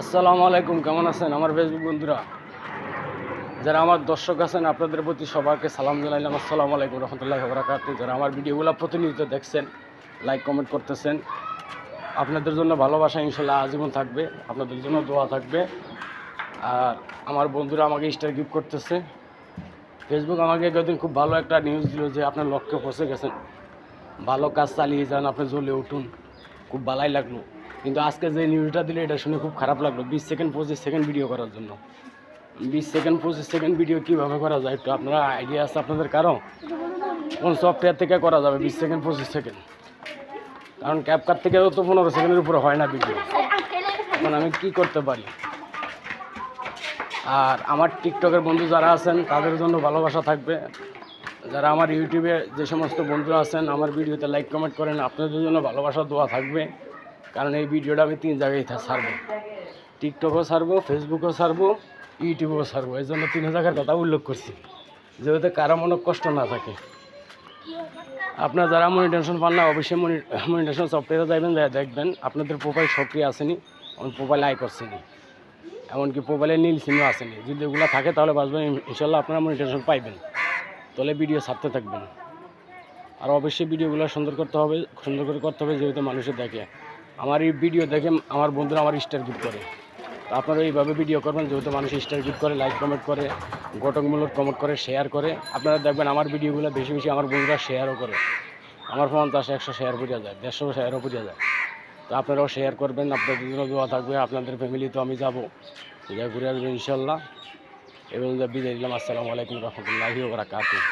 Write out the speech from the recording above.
আসসালামু আলাইকুম, কেমন আছেন আমার ফেসবুক বন্ধুরা? যারা আমার দর্শক আছেন, আপনাদের প্রতি সবাইকে সালাম জানাইলাম। আসসালামু আলাইকুম রহমতুল্লাহ বরাকাতু যারা আমার ভিডিওগুলো প্রতিনিয়ত দেখছেন লাইক কমেন্ট করতেছেন, আপনাদের জন্য ভালোবাসা ইনশাল্লাহ আজীবন থাকবে, আপনাদের জন্য দোয়া থাকবে। আর আমার বন্ধুরা আমাকে স্টার গিফট করতেছে। ফেসবুক আমাকে একদিন খুব ভালো একটা নিউজ দিল যে আপনার লক্ষ্যে পৌঁছে গেছেন। ভালো কাজ চালিয়ে যান, আপনি জ্বলে উঠুন। খুব ভালাই লাগল। কিন্তু আজকে যে নিউজটা দিলে এটা শুনে খুব খারাপ লাগল। বিশ সেকেন্ড পঁচিশ সেকেন্ড ভিডিও করার জন্য। বিশ সেকেন্ড পঁচিশ সেকেন্ড ভিডিও কীভাবে করা যায় একটু আপনারা আইডিয়া আছে আপনাদের কারও? কোন সফটওয়্যার থেকে করা যাবে বিশ সেকেন্ড পঁচিশ সেকেন্ড কারণ ক্যাপকার থেকে তো পনেরো সেকেন্ডের উপরে হয় না ভিডিও এখন আমি কি করতে পারি? আর আমার টিকটকের বন্ধু যারা আছেন, তাদের জন্য ভালোবাসা থাকবে। যারা আমার ইউটিউবে যে সমস্ত বন্ধুরা আছেন, আমার ভিডিওতে লাইক কমেন্ট করেন, আপনাদের জন্য ভালোবাসা, দোয়া থাকবে। কারণ এই ভিডিওটা আমি তিন জায়গায় ছাড়বো টিকটকও ছাড়বো ফেসবুকও ছাড়বো ইউটিউবেও ছাড়বো এই জন্য তিন জায়গার কথা উল্লেখ করছি। যেহেতু কারও মনে কষ্ট না থাকে। আপনার যারা মনিটেশন পান না, অবশ্যই মনিটেশন সফটওয়্যারে যাবেন দেখবেন। আপনাদের প্রোফাইল সক্রিয় আসেনি আমার প্রোফাইল আয় করছেনি। এমনকি প্রোফাইলে নীল সিমও আসেনি। যদি এগুলো থাকে, তাহলে বাঁচবেন ইনশাল্লাহ আপনারা মনিটেশন পাইবেন। তাহলে ভিডিও ছাড়তে থাকবেন। আর অবশ্যই ভিডিওগুলো সুন্দর করতে হবে, সুন্দর করে করতে হবে, যেহেতু মানুষের দেখে। আমার এই ভিডিও দেখে আমার বন্ধুরা আমার স্টার গিফট করে। তো আপনারা এইভাবে ভিডিও করবেন, যেহেতু মানুষ স্টার গিফট করে লাইক কমেন্ট করে, গঠনমূলক কমেন্ট করে শেয়ার করে। আপনারা দেখবেন আমার ভিডিওগুলো বেশি বেশি আমার বন্ধুরা শেয়ারও করে। আমার ফোন পঞ্চাশ একশো শেয়ার পড়িয়া যায়, দেড়শো শেয়ারও পড়িয়া যায়। তো আপনারাও শেয়ার করবেন, আপনাদের জন্য দোয়া থাকবে, আপনাদের ফ্যামিলি তো আমি যাব। ঘুরে আসব ইনশাল্লাহ। এবং বিদায় দিলাম আসসালামু আলাইকুম রহমতুল্লাহি ওবরাকাতুহ